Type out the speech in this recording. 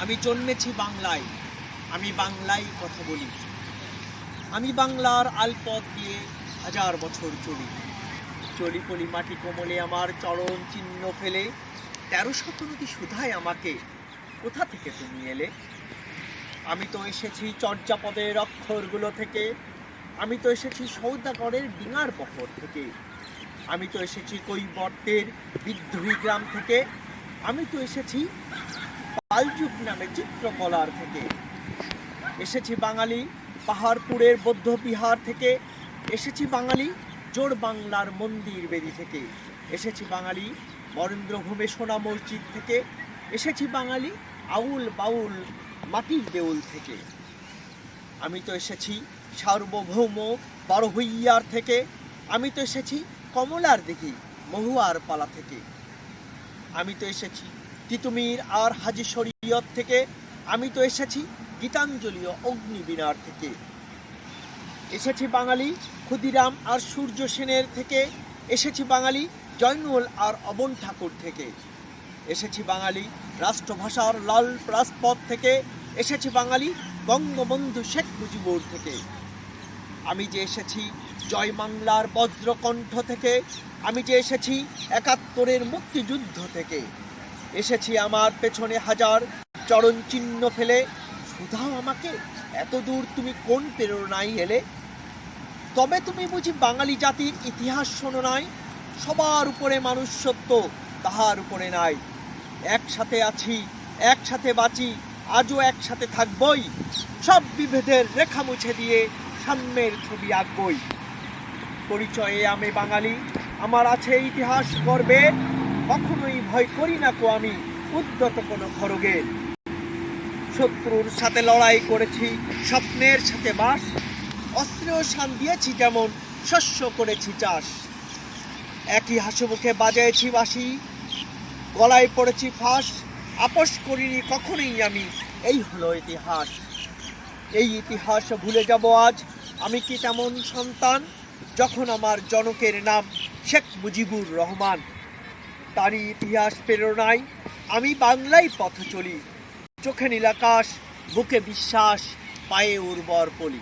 আমি জন্মেছি বাংলায়। আমি বাংলায় কথা বলি। আমি বাংলার আলপথ দিয়ে হাজার বছর চলি। চলি পলি মাটি কোমলে আমার চরণ চিহ্ন ফেলে। তেরো শত নদী সুধায় আমাকে কোথা থেকে তুমি এলে? আমি তো এসেছি চর্যাপদের অক্ষরগুলো থেকে। আমি তো এসেছি সৌদাগরের ডিঙার বহর থেকে। আমি তো এসেছি কৈবর্তের বিদ্রোহী গ্রাম থেকে। আমি তো এসেছি পালযুগ নামে চিত্রকলার থেকে। এসেছি বাঙালি পাহাড়পুরের বৌদ্ধ বিহার থেকে। এসেছি বাঙালি জোর বাংলার মন্দির বেদি থেকে। এসেছি বাঙালি বরেন্দ্রভূমে সোনা মসজিদ থেকে। এসেছি বাঙালি আউল বাউল মাটির দেউল থেকে। আমি তো এসেছি সার্বভৌম বারোহইয়ার থেকে। আমি তো এসেছি কমলার দিঘি, মহুয়ার পালা থেকে। আমি তো এসেছি তিতুমির আর হাজি শরীয়ত থেকে আমি তো এসেছি গীতাঞ্জলীয় অগ্নিবীণার থেকে। এসেছি বাঙালি ক্ষুদিরাম আর সূর্য সেনের থেকে। এসেছি বাঙালি জয়নুল আর অবন ঠাকুর থেকে। এসেছি বাঙালি রাষ্ট্রভাষার লাল রাজপথ থেকে। এসেছি বাঙালি বঙ্গবন্ধু শেখ মুজিবুর থেকে। আমি যে এসেছি জয় বাংলার বজ্রকণ্ঠ থেকে। আমি যে এসেছি একাত্তরের মুক্তিযুদ্ধ থেকে। এসেছি আমার পেছনে হাজার চরণ চিহ্ন ফেলে। শুধাও আমাকে এত দূর তুমি কোন প্রেরণায় এলে? তবে তুমি বুঝি বাঙালি জাতির ইতিহাস শোনো নাই। সবার উপরে মানুষ সত্য তাহার উপরে নাই। একসাথে আছি, একসাথে বাঁচি, আজও একসাথে থাকবই। সব বিভেদের রেখা মুছে দিয়ে সাম্যের ছবি আঁকবই। পরিচয়ে আমি বাঙালি, আমার আছে ইতিহাস গর্বে। কখনোই ভয় করি না কো আমি উদ্যত কোনো খড়গের শত্রুর সাথে লড়াই করেছি, স্বপ্নের সাথে বাস, অস্ত্রেও শান দিয়েছি যেমন শস্য করেছি চাষ। একই হাসিমুখে বাজাইছি বাসি গলায় পড়েছি ফাঁস, আপোষ করিনি কখনোই আমি, এই হলো ইতিহাস। এই ইতিহাস ভুলে যাব আজ, আমি কি তেমন সন্তান? যখন আমার জনকের নাম শেখ মুজিবুর রহমান। তারই ইতিহাস প্রেরণায় আমি বাংলায় পথ চলি। চোখে নীলাকাশ বুকে বিশ্বাস পায়ে উর্বর পলি।